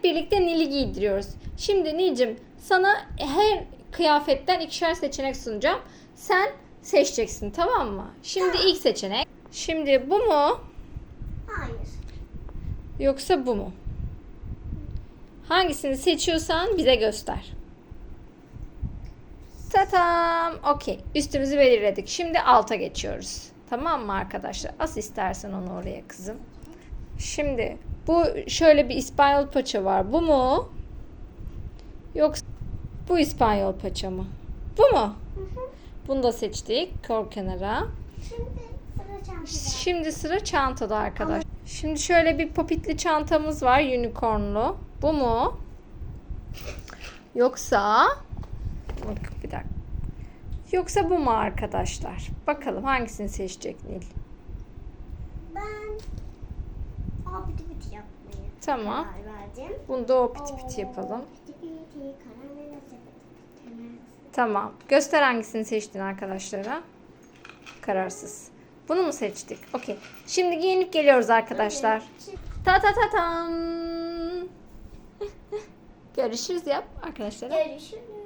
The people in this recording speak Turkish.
hep birlikte Nil'i giydiriyoruz. Şimdi Nil'cim sana her kıyafetten ikişer seçenek sunacağım. Sen seçeceksin tamam mı? Şimdi ilk seçenek. Şimdi bu mu Hayır. yoksa bu mu? Hangisini seçiyorsan bize göster. Tatam. Okey. Üstümüzü belirledik. Şimdi alta geçiyoruz. Tamam mı arkadaşlar? As istersen onu oraya kızım. Şimdi bu şöyle bir İspanyol paça var. Bu mu? Yoksa bu İspanyol paça mı? Bu mu? Bunu da seçtik. Kor kenara. Şimdi sıra çantada. Şimdi sıra çantada arkadaş. Şimdi şöyle bir popitli çantamız var unicornlu. Bu mu? Yoksa bir dakika. Yoksa bu mu arkadaşlar? Bakalım hangisini seçecek Nil? Abidi biti yapmayı Tamam. karar verdim. Bunu da o piti piti yapalım. Piti piti. Tamam. Göster hangisini seçtin arkadaşlara. Kararsız. Bunu mu seçtik? Okey. Şimdi giyinip geliyoruz arkadaşlar. Ta ta ta tam. Görüşürüz yap arkadaşlara. Görüşürüz.